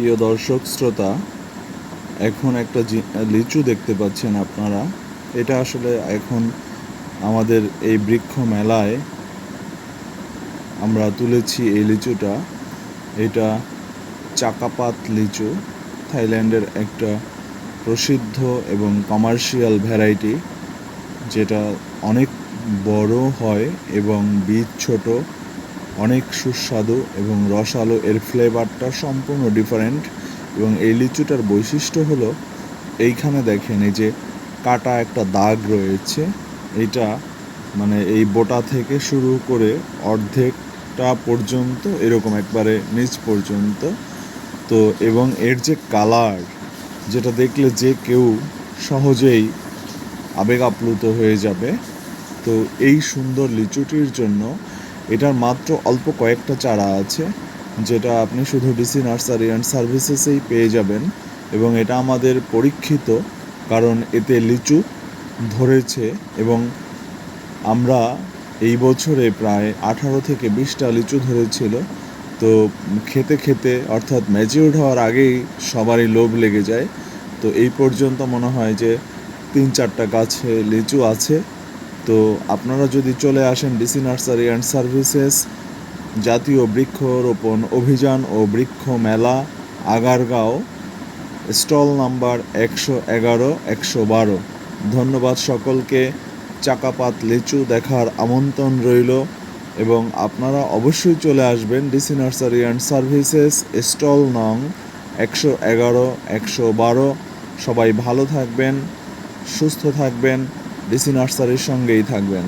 প্রিয় দর্শক, শ্রোতা, এখন একটা লিচু দেখতে পাচ্ছেন আপনারা। এটা আসলে এখন আমাদের এই বৃক্ষ মেলায় আমরা তুলেছি এই লিচুটা। এটা চাকাপাত লিচু, থাইল্যান্ডের একটা প্রসিদ্ধ এবং কমার্শিয়াল ভ্যারাইটি, যেটা অনেক বড় হয় এবং বীজ ছোট। অনেক সুস্বাদু এবং রসালো এর ফ্লেভারটা সম্পূর্ণ ডিফারেন্ট এবং এই লিচুটার বৈশিষ্ট্য হলো, এইখানে দেখেন এই যে কাটা একটা দাগ রয়েছে এটা মানে এই বোটা থেকে শুরু করে অর্ধেকটা পর্যন্ত, এরকম একবারে নিচ পর্যন্ত, তো এবং এর যে কালার যেটা দেখলে যে কেউ সহজেই আবেগ আপ্লুত হয়ে যাবে, তো এই সুন্দর লিচুটির জন্য এটার মাত্র অল্প কয়েকটা চারা আছে, যেটা আপনি শুধু ডিসি নার্সারি অ্যান্ড সার্ভিসেসেই পেয়ে যাবেন। এবং এটা আমাদের পরীক্ষিত, কারণ এতে লিচু ধরেছে এবং আমরা এই বছরে প্রায় আঠারো থেকে বিশটা লিচু ধরেছিল। তো খেতে খেতে, অর্থাৎ ম্যাচিউরড হওয়ার আগেই সবারই লোভ লেগে যায়। তো এই পর্যন্ত মনে হয় যে তিন চারটা গাছে লিচু আছে। তো আপনারা যদি চলে আসেন ডিসি নার্সারি অ্যান্ড সার্ভিসেস, জাতীয় বৃক্ষরোপণ অভিযান ও বৃক্ষ মেলা, আগারগাঁও, স্টল নাম্বার একশো এগারো, একশো বারো। ধন্যবাদ সকলকে। চাকাপাত লিচু দেখার আমন্ত্রণ রইল এবং আপনারা অবশ্যই চলে আসবেন DC nursery and services, stall নং একশো এগারো, একশো বারো। সবাই ভালো থাকবেন, সুস্থ থাকবেন। ডিসি নার্সারির সঙ্গেই থাকবেন।